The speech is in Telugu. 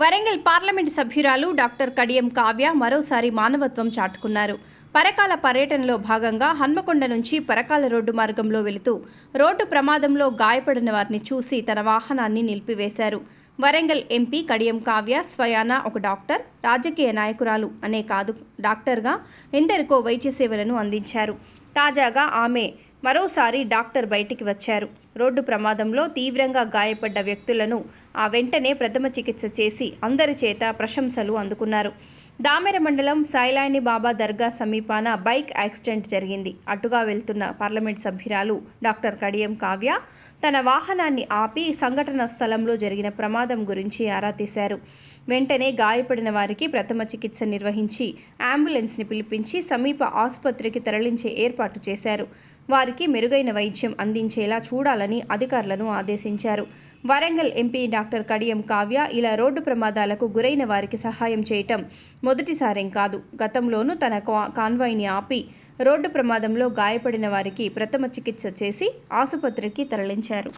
వరంగల్ పార్లమెంటు సభ్యురాలు డాక్టర్ కడియం కావ్య మరోసారి మానవత్వం చాటుకున్నారు. పరకాల పర్యటనలో భాగంగా హన్మకొండ నుంచి పరకాల రోడ్డు మార్గంలో వెళుతూ రోడ్డు ప్రమాదంలో గాయపడిన వారిని చూసి తన వాహనాన్ని నిలిపివేశారు. వరంగల్ ఎంపీ కడియం కావ్య స్వయాన ఒక డాక్టర్ రాజకీయ నాయకురాలు అనే కాదు డాక్టర్గా ఎందరికో వైద్య సేవలను అందించారు. తాజాగా ఆమె మరోసారి డాక్టర్ బయటికి వచ్చారు. రోడ్డు ప్రమాదంలో తీవ్రంగా గాయపడ్డ వ్యక్తులను ఆ వెంటనే ప్రథమ చికిత్స చేసి అందరి చేత ప్రశంసలు అందుకున్నారు. దామెర మండలం సాయిలాయని బాబా దర్గా సమీపాన బైక్ యాక్సిడెంట్ జరిగింది. అటుగా వెళ్తున్న పార్లమెంట్ సభ్యురాలు డాక్టర్ కడియం కావ్య తన వాహనాన్ని ఆపి సంఘటన స్థలంలో జరిగిన ప్రమాదం గురించి ఆరా తీశారు. వెంటనే గాయపడిన వారికి ప్రథమ చికిత్స నిర్వహించి అంబులెన్స్ని పిలిపించి సమీప ఆసుపత్రికి తరలించే ఏర్పాటు చేశారు. వారికి మెరుగైన వైద్యం అందించేలా చూడాలని అధికారులను ఆదేశించారు. వరంగల్ ఎంపీ డాక్టర్ కడియం కావ్య ఇలా రోడ్డు ప్రమాదాలకు గురైన వారికి సహాయం చేయటం మొదటిసారేం కాదు. గతంలోనూ తన కాన్వాయ్ని ఆపి రోడ్డు ప్రమాదంలో గాయపడిన వారికి ప్రథమ చికిత్స చేసి ఆసుపత్రికి తరలించారు.